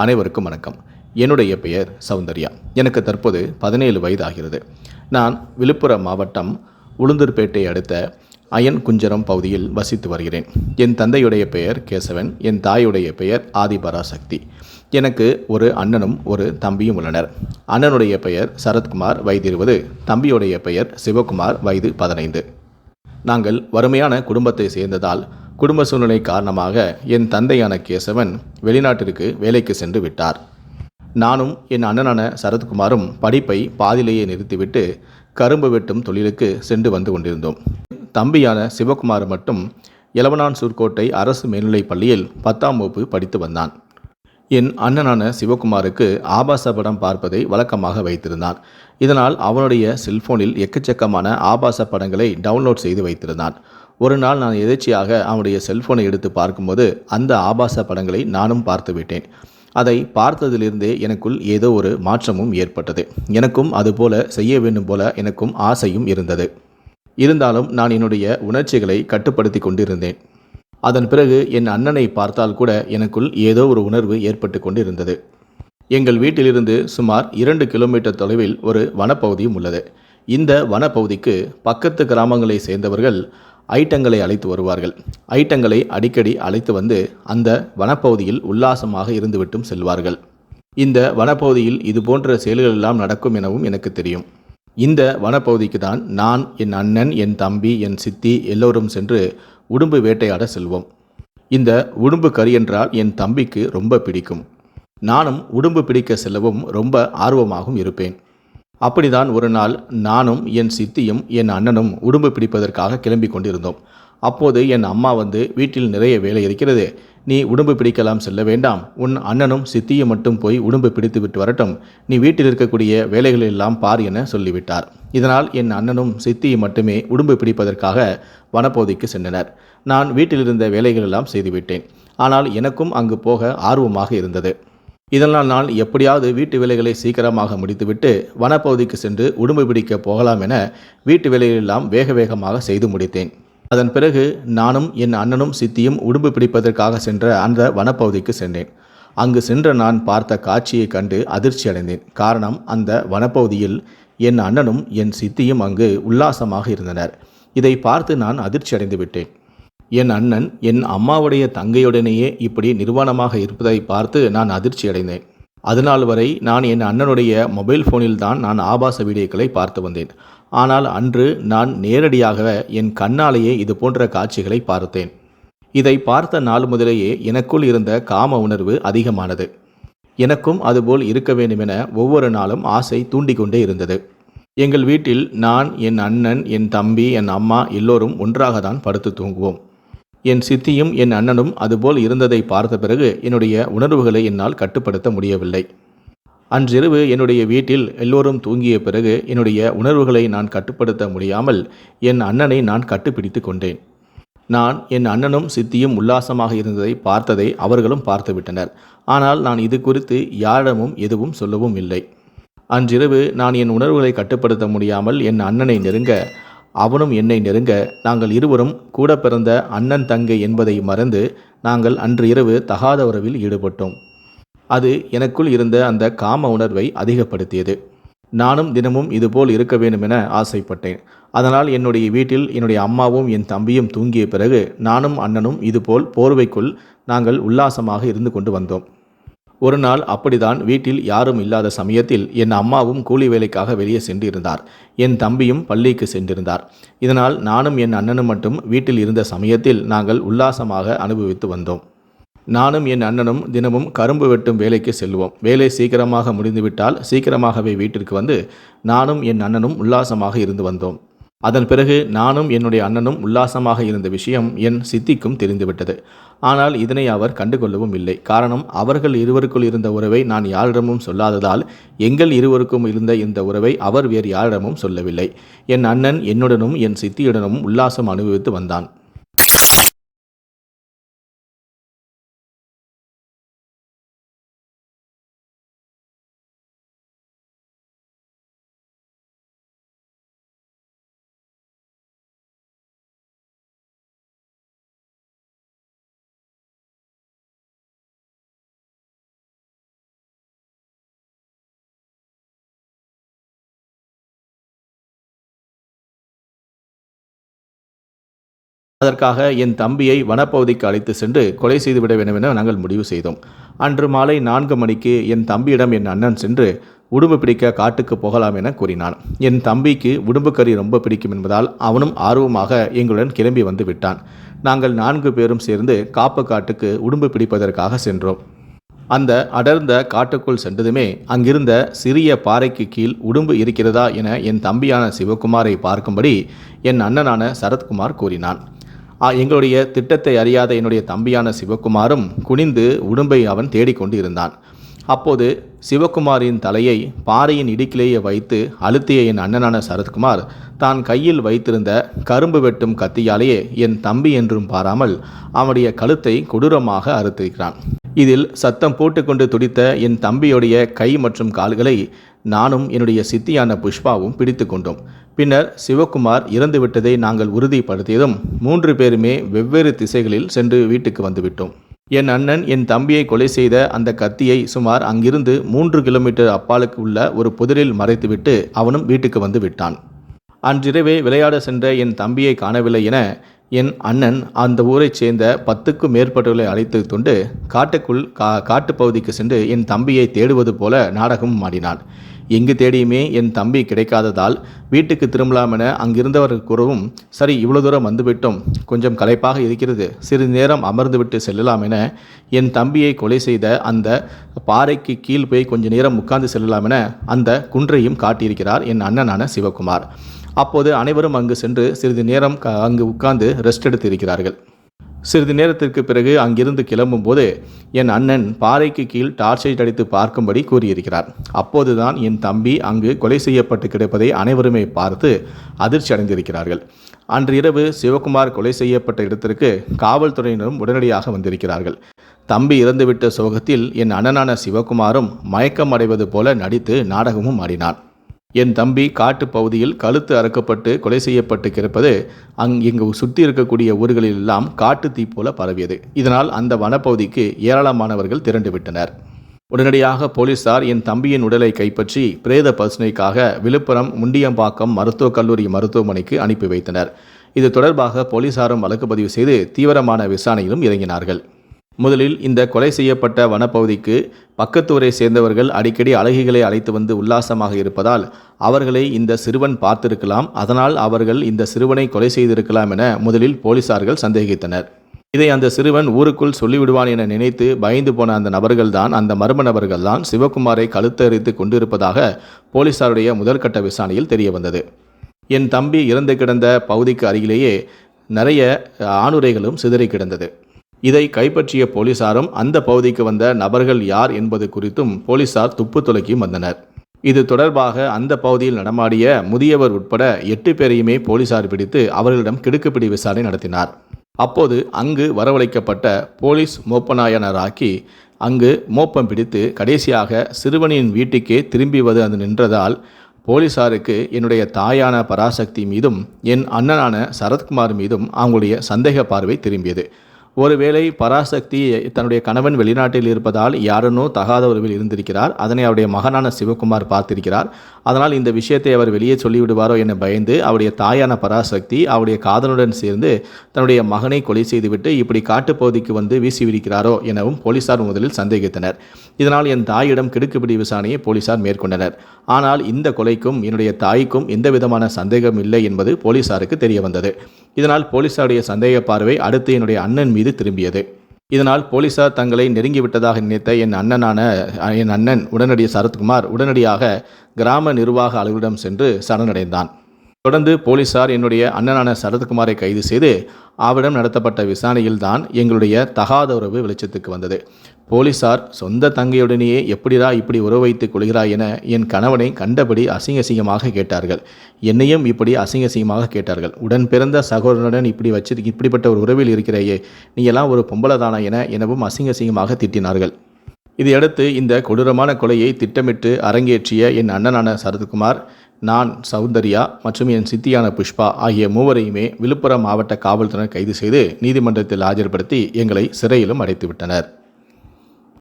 அனைவருக்கும் வணக்கம். என்னுடைய பெயர் சௌந்தர்யா. எனக்கு தற்போது பதினேழு வயது ஆகிறது நான் விழுப்புரம் மாவட்டம் உளுந்தூர்பேட்டை அடுத்த அயன் குஞ்சரம் பகுதியில் வசித்து வருகிறேன். என் தந்தையுடைய பெயர் கேசவன் என் தாயுடைய பெயர் ஆதிபராசக்தி. எனக்கு ஒரு அண்ணனும் ஒரு தம்பியும் உள்ளனர். அண்ணனுடைய பெயர் சரத்குமார் வயது இருபது. தம்பியுடைய பெயர் சிவகுமார் வயது பதினைந்து. நாங்கள் வறுமையான குடும்பத்தை சேர்ந்ததால் குடும்ப சூழ்நிலை காரணமாக என் தந்தையான கேசவன் வெளிநாட்டிற்கு வேலைக்கு சென்று விட்டார். நானும் என் அண்ணனான சரத்குமாரும் படிப்பை பாதியிலேயே நிறுத்திவிட்டு கரும்பு வெட்டும் தொழிலுக்கு சென்று வந்து கொண்டிருந்தோம். தம்பியான சிவகுமார் மட்டும் எலவனான் சூர்கோட்டை அரசு மேல்நிலைப் பள்ளியில் பத்தாம் வகுப்பு படித்து வந்தான். என் அண்ணனான சிவகுமாருக்கு ஆபாச படம் பார்ப்பதை வழக்கமாக வைத்திருந்தான். இதனால் அவனுடைய செல்போனில் எக்கச்சக்கமான ஆபாச படங்களை டவுன்லோட் செய்து வைத்திருந்தான். ஒரு நாள் நான் எதிர்ச்சியாக அவனுடைய செல்போனை எடுத்து பார்க்கும்போது அந்த ஆபாச படங்களை நானும் பார்த்து விட்டேன். அதை பார்த்ததிலிருந்தே எனக்குள் ஏதோ ஒரு மாற்றமும் ஏற்பட்டது. எனக்கும் அதுபோல செய்ய வேண்டும் போல எனக்கும் ஆசையும் இருந்தது. இருந்தாலும் நான் என்னுடைய உணர்ச்சிகளை கட்டுப்படுத்தி கொண்டிருந்தேன். அதன் பிறகு என் அண்ணனை பார்த்தால் கூட எனக்குள் ஏதோ ஒரு உணர்வு ஏற்பட்டு கொண்டிருந்தது. எங்கள் வீட்டிலிருந்து சுமார் இரண்டு கிலோமீட்டர் தொலைவில் ஒரு வனப்பகுதியும் உள்ளது. இந்த வனப்பகுதிக்கு பக்கத்து கிராமங்களை சேர்ந்தவர்கள் ஐட்டங்களை அழைத்து வருவார்கள். ஐட்டங்களை அடிக்கடி அழைத்து வந்து அந்த வனப்பகுதியில் உல்லாசமாக இருந்துவிட்டும் செல்வார்கள். இந்த வனப்பகுதியில் இது போன்ற செயல்கள் எல்லாம் நடக்கும் எனவும் எனக்கு தெரியும். இந்த வனப்பகுதிக்கு தான் நான் என் அண்ணன் என் தம்பி என் சித்தி எல்லோரும் சென்று உடும்பு வேட்டையாட செல்வோம். இந்த உடும்பு கறி என்றால் என் தம்பிக்கு ரொம்ப பிடிக்கும். நானும் உடும்பு பிடிக்க செல்லவும் ரொம்ப ஆர்வமாகவும் இருப்பேன். அப்படிதான் ஒரு நாள் நானும் என் சித்தியும் என் அண்ணனும் உடும்பு பிடிப்பதற்காக கிளம்பி கொண்டிருந்தோம். அப்போது என் அம்மா வந்து வீட்டில் நிறைய வேலை இருக்கிறது நீ உடும்பு பிடிக்கலாம் செல்ல வேண்டாம். உன் அண்ணனும் சித்தியும் மட்டும் போய் உடும்பு பிடித்து விட்டு வரட்டும். நீ வீட்டில் இருக்கக்கூடிய வேலைகளெல்லாம் பார் என சொல்லிவிட்டார். இதனால் என் அண்ணனும் சித்தியும் மட்டுமே உடும்பு பிடிப்பதற்காக வனப்பகுதிக்கு சென்றனர். நான் வீட்டில் இருந்த செய்துவிட்டேன். ஆனால் எனக்கும் அங்கு போக ஆர்வமாக இருந்தது. இதனால் நான் எப்படியாவது வீட்டு வேலைகளை சீக்கிரமாக முடித்துவிட்டு வனப்பகுதிக்கு சென்று உடும்பு பிடிக்க போகலாம் என வீட்டு வேலைகளெல்லாம் வேக வேகமாக செய்து முடித்தேன். அதன் பிறகு நானும் என் அண்ணனும் சித்தியும் உடும்பு பிடிப்பதற்காக சென்ற அந்த வனப்பகுதிக்கு சென்றேன். அங்கு சென்ற நான் பார்த்த காட்சியை கண்டு அதிர்ச்சி அடைந்தேன். காரணம் அந்த வனப்பகுதியில் என் அண்ணனும் என் சித்தியும் அங்கு உல்லாசமாக இருந்தனர். இதை பார்த்து நான் அதிர்ச்சி அடைந்து விட்டேன். என் அண்ணன் என் அம்மாவுடைய தங்கையுடனேயே இப்படி நிர்வாணமாக இருப்பதை பார்த்து நான் அதிர்ச்சி அடைந்தேன். அதுநாள் வரை நான் என் அண்ணனுடைய மொபைல் ஃபோனில் தான் நான் ஆபாச வீடியோக்களை பார்த்து வந்தேன். ஆனால் அன்று நான் நேரடியாக என் கண்ணாலேயே இது போன்ற காட்சிகளை பார்த்தேன். இதை பார்த்த நாள் முதலேயே எனக்குள் இருந்த காம உணர்வு அதிகமானது. எனக்கும் அதுபோல் இருக்க வேண்டுமென ஒவ்வொரு நாளும் ஆசை தூண்டிக்கொண்டே இருந்தது. எங்கள் வீட்டில் நான் என் அண்ணன் என் தம்பி என் அம்மா எல்லோரும் ஒன்றாக தான் படுத்து தூங்குவோம். என் சித்தியும் என் அண்ணனும் அதுபோல் இருந்ததை பார்த்த பிறகு என்னுடைய உணர்வுகளை என்னால் கட்டுப்படுத்த முடியவில்லை. அன்றிரவு என்னுடைய வீட்டில் எல்லோரும் தூங்கிய பிறகு என்னுடைய உணர்வுகளை நான் கட்டுப்படுத்த முடியாமல் என் அண்ணனை நான் கட்டுப்பிடித்து கொண்டேன். நான் என் அண்ணனும் சித்தியும் உல்லாசமாக இருந்ததை பார்த்ததை அவர்களும் பார்த்துவிட்டனர். ஆனால் நான் இது குறித்து யாரிடமும் எதுவும் சொல்லவும் இல்லை. அன்றிரவு நான் என் உணர்வுகளை கட்டுப்படுத்த முடியாமல் என் அண்ணனை நெருங்க அவனும் என்னை நெருங்க நாங்கள் இருவரும் கூட பிறந்த அண்ணன் தங்கை என்பதை மறந்து நாங்கள் அன்று இரவு தகாத உறவில் ஈடுபட்டோம். அது எனக்குள் இருந்த அந்த காம உணர்வை அதிகப்படுத்தியது. நானும் தினமும் இதுபோல் இருக்க வேண்டும் என ஆசைப்பட்டேன். அதனால் என்னுடைய வீட்டில் என்னுடைய அம்மாவும் என் தம்பியும் தூங்கிய பிறகு நானும் அண்ணனும் இதுபோல் போர்வைக்குள் நாங்கள் உல்லாசமாக இருந்து கொண்டு வந்தோம். ஒரு நாள் அப்படிதான் வீட்டில் யாரும் இல்லாத சமயத்தில் என் அம்மாவும் கூலி வேலைக்காக வெளியே சென்றிருந்தார். என் தம்பியும் பள்ளிக்கு சென்றிருந்தார். இதனால் நானும் என் அண்ணனும் மட்டும் வீட்டில் இருந்த சமயத்தில் நாங்கள் உல்லாசமாக அனுபவித்து வந்தோம். நானும் என் அண்ணனும் தினமும் கரும்பு வெட்டும் வேலைக்கு செல்வோம். வேலை சீக்கிரமாக முடிந்துவிட்டால் சீக்கிரமாகவே வீட்டிற்கு வந்து நானும் என் அண்ணனும் உல்லாசமாக இருந்து வந்தோம். அதன் பிறகு நானும் என்னுடைய அண்ணனும் உல்லாசமாக இருந்த விஷயம் என் சித்திக்கும் தெரிந்துவிட்டது. ஆனால் இதனை அவர் கண்டுகொள்ளவும் இல்லை. காரணம் அவர்கள் இருவருக்குள் இருந்த உறவை நான் யாரிடமும் சொல்லாததால் எங்கள் இருவருக்கும் இருந்த இந்த உறவை அவர் வேறு யாரிடமும் சொல்லவில்லை. என் அண்ணன் என்னுடனும் என் சித்தியுடனும் உல்லாசம் அனுபவித்து வந்தான். அதற்காக என் தம்பியை வனப்பகுதிக்கு அழைத்து சென்று கொலை செய்துவிட வேண்டும் என நாங்கள் முடிவு செய்தோம். அன்று மாலை நான்கு மணிக்கு என் தம்பியிடம் என் அண்ணன் சென்று உடும்பு பிடிக்க காட்டுக்கு போகலாம் என கூறினான். என் தம்பிக்கு உடும்பு கறி ரொம்ப பிடிக்கும் என்பதால் அவனும் ஆர்வமாக எங்களுடன் கிளம்பி வந்து விட்டான். நாங்கள் நான்கு பேரும் சேர்ந்து காப்பு காட்டுக்கு உடும்பு பிடிப்பதற்காக சென்றோம். அந்த அடர்ந்த காட்டுக்குள் சென்றதுமே அங்கிருந்த சிறிய பாறைக்கு கீழ் உடும்பு இருக்கிறதா என என் தம்பியான சிவகுமாரை பார்க்கும்படி என் அண்ணனான சரத்குமார் கூறினான். எங்களுடைய திட்டத்தை அறியாத என்னுடைய தம்பியான சிவகுமாரும் குனிந்து உடும்பை அவன் தேடிக்கொண்டு இருந்தான் அப்போது சிவகுமாரின் தலையை பாறையின் இடுக்கிலேயே வைத்து அழுத்திய என் அண்ணனான சரத்குமார் தான் கையில் வைத்திருந்த கரும்பு வெட்டும் கத்தியாலேயே என் தம்பி என்றும் பாராமல் அவனுடைய கழுத்தை கொடூரமாக அறுத்திருக்கிறான். இதில் சத்தம் போட்டுக்கொண்டு துடித்த என் தம்பியுடைய கை மற்றும் கால்களை நானும் என்னுடைய சித்தியான புஷ்பாவும் பிடித்து கொண்டோம் பின்னர் சிவகுமார் இறந்துவிட்டதை நாங்கள் உறுதிப்படுத்தியதும் மூன்று பேருமே வெவ்வேறு திசைகளில் சென்று வீட்டுக்கு வந்துவிட்டோம். என் அண்ணன் என் தம்பியை கொலை செய்த அந்த கத்தியை சுமார் அங்கிருந்து மூன்று கிலோமீட்டர் அப்பாலுக்கு உள்ள ஒரு புதரில் மறைத்துவிட்டு அவனும் வீட்டுக்கு வந்து விட்டான். அன்றிரவே விளையாட சென்ற என் தம்பியை காணவில்லை என என் அண்ணன் அந்த ஊரைச் சேர்ந்த பத்துக்கும் மேற்பட்டவர்களை அழைத்து கொண்டு காட்டுக்குள் கா காட்டுப்பகுதிக்கு சென்று என் தம்பியை தேடுவது போல நாடகம் ஆடினான். எங்கு தேடியுமே என் தம்பி கிடைக்காததால் வீட்டுக்கு திரும்பலாம் என அங்கிருந்தவர்கள் கூறவும் சரி இவ்வளோ தூரம் வந்துவிட்டோம். கொஞ்சம் களைப்பாக இருக்கிறது. சிறிது நேரம் அமர்ந்துவிட்டு செல்லலாம் என என் தம்பியை கொலை செய்த அந்த பாறைக்கு கீழ் போய் கொஞ்ச நேரம் உட்கார்ந்து செல்லலாம் என அந்த குன்றையும் காட்டியிருக்கிறார் என் அண்ணனான சிவகுமார். அப்போது அனைவரும் அங்கு சென்று சிறிது நேரம் க- அங்கு உட்கார்ந்து ரெஸ்ட் எடுத்து இருக்கிறார்கள் சிறிது நேரத்திற்கு பிறகு அங்கிருந்து கிளம்பும்போது என் அண்ணன் பாறைக்கு கீழ் டார்ச்சை அடித்து பார்க்கும்படி கூறியிருக்கிறார். அப்போதுதான் என் தம்பி அங்கு கொலை செய்யப்பட்டு கிடப்பதை அனைவருமே பார்த்து அதிர்ச்சி அடைந்திருக்கிறார்கள். அன்று இரவு சிவகுமார் கொலை செய்யப்பட்ட இடத்திற்கு காவல்துறையினரும் உடனடியாக வந்திருக்கிறார்கள். தம்பி இறந்துவிட்ட சோகத்தில் என் அண்ணனான சிவகுமாரும் மயக்கம் அடைவது போல நடித்து நாடகமும் ஆடினான் என் தம்பி காட்டுப் பகுதியில் கழுத்து அறுக்கப்பட்டு கொலை செய்யப்பட்டு கிடப்பது அங் இங்கு சுற்றி இருக்கக்கூடிய ஊர்களில் எல்லாம் காட்டு தீ போல பரவியது. இதனால் அந்த வனப்பகுதிக்கு ஏராளமானவர்கள் திரண்டுவிட்டனர் உடனடியாக போலீசார் என் தம்பியின் உடலை கைப்பற்றி பிரேத பரிசோதனைக்காக விழுப்புரம் முண்டியம்பாக்கம் மருத்துவக் கல்லூரி மருத்துவமனைக்கு அனுப்பி வைத்தனர். இது தொடர்பாக போலீசாரும் வழக்கு பதிவு செய்து தீவிரமான விசாரணையிலும் இறங்கினார்கள். முதலில் இந்த கொலை செய்யப்பட்ட வனப்பகுதிக்கு பக்கத்து ஊரை சேர்ந்தவர்கள் அடிக்கடி அழகிகளை அழைத்து வந்து உல்லாசமாக இருப்பதால் அவர்களை இந்த சிறுவன் பார்த்திருக்கலாம். அதனால் அவர்கள் இந்த சிறுவனை கொலை செய்திருக்கலாம் என முதலில் போலீசார்கள் சந்தேகித்தனர். இதை அந்த சிறுவன் ஊருக்குள் சொல்லிவிடுவான் என நினைத்து பயந்து போன அந்த நபர்கள்தான் அந்த மர்ம நபர்கள்தான் சிவகுமாரை கழுத்தறித்து கொண்டிருப்பதாக போலீசாருடைய முதற்கட்ட விசாரணையில் தெரிய வந்தது என் தம்பி இறந்து கிடந்த பகுதிக்கு அருகிலேயே நிறைய ஆணுரைகளும் சிதறி கிடந்தது. இதை கைப்பற்றிய போலீசாரும் அந்த பகுதிக்கு வந்த நபர்கள் யார் என்பது குறித்தும் போலீசார் துப்பு துலக்கியும் வந்தனர். இது தொடர்பாக அந்த பகுதியில் நடமாடிய முதியவர் உட்பட எட்டு பேரையுமே போலீசார் பிடித்து அவர்களிடம் கிடுக்குப்பிடி விசாரணை நடத்தினார். அப்போது அங்கு வரவழைக்கப்பட்ட போலீஸ் மோப்பநாயனராக்கி அங்கு மோப்பம் பிடித்து கடைசியாக சிறுவனின் வீட்டுக்கே திரும்பி வந்து அது நின்றதால் போலீசாருக்கு என்னுடைய தாயான பராசக்தி மீதும் என் அண்ணனான சரத்குமார் மீதும் அவங்களுடைய சந்தேக பார்வை திரும்பியது. ஒருவேளை பராசக்தி தன்னுடைய கணவன் வெளிநாட்டில் இருப்பதால் யாருனோ தகாத உறவில் இருந்திருக்கிறார். அதனை அவருடைய மகனான சிவகுமார் பார்த்திருக்கிறார். அதனால் இந்த விஷயத்தை அவர் வெளியே சொல்லிவிடுவாரோ என பயந்து அவருடைய தாயான பராசக்தி அவருடைய காதலுடன் சேர்ந்து தன்னுடைய மகனை கொலை செய்துவிட்டு இப்படி காட்டுப்பகுதிக்கு வந்து வீசிவிடுகிறாரோ எனவும் போலீசார் முதலில் சந்தேகித்தனர். இதனால் என் தாயிடம் கிடுக்குப்பிடி விசாரணையை போலீசார் மேற்கொண்டனர். ஆனால் இந்த கொலைக்கும் என்னுடைய தாய்க்கும் எந்த விதமான சந்தேகம் இல்லை என்பது போலீசாருக்கு தெரிய வந்தது இதனால் போலீசாருடைய சந்தேக பார்வை அடுத்து என்னுடைய அண்ணன் மீது திரும்பியது. இதனால் போலீசார் தங்களை நெருங்கிவிட்டதாக நினைத்த என் அண்ணனான என் அண்ணன் உடனடியாக சரத்குமார் உடனடியாக கிராம நிர்வாக அலுவலிடம் சென்று சரணடைந்தான். தொடர்ந்து போலீசார் என்னுடைய அண்ணனான சரத்குமாரை கைது செய்து அவரிடம் நடத்தப்பட்ட விசாரணையில்தான் எங்களுடைய தகாத உறவு வெளிச்சத்துக்கு வந்தது. போலீசார் சொந்த தங்கையுடனேயே எப்படிடா இப்படி உறவு வைத்துக் கொள்கிறாய் என என் கணவனை கண்டபடி அசிங்க அசிங்கமாக கேட்டார்கள். என்னையும் இப்படி அசிங்க அசிங்கமாக கேட்டார்கள். உடன் பிறந்த சகோதரனுடன் இப்படி வச்சு இப்படிப்பட்ட ஒரு உறவில் இருக்கிறையே நீ எல்லாம் ஒரு பொம்பளதானா என எனவும் அசிங்க அசிங்கமாக திட்டினார்கள். இதையடுத்து இந்த கொடூரமான கொலையை திட்டமிட்டு அரங்கேற்றிய என் அண்ணனான சரத்குமார் நான் சௌந்தர்யா மற்றும் என் சித்தியான புஷ்பா ஆகிய மூவரையுமே விழுப்புரம் மாவட்ட காவல்துறையினர் கைது செய்து நீதிமன்றத்தில் ஆஜர்படுத்தி எங்களை சிறையிலும் அடைத்துவிட்டனர்.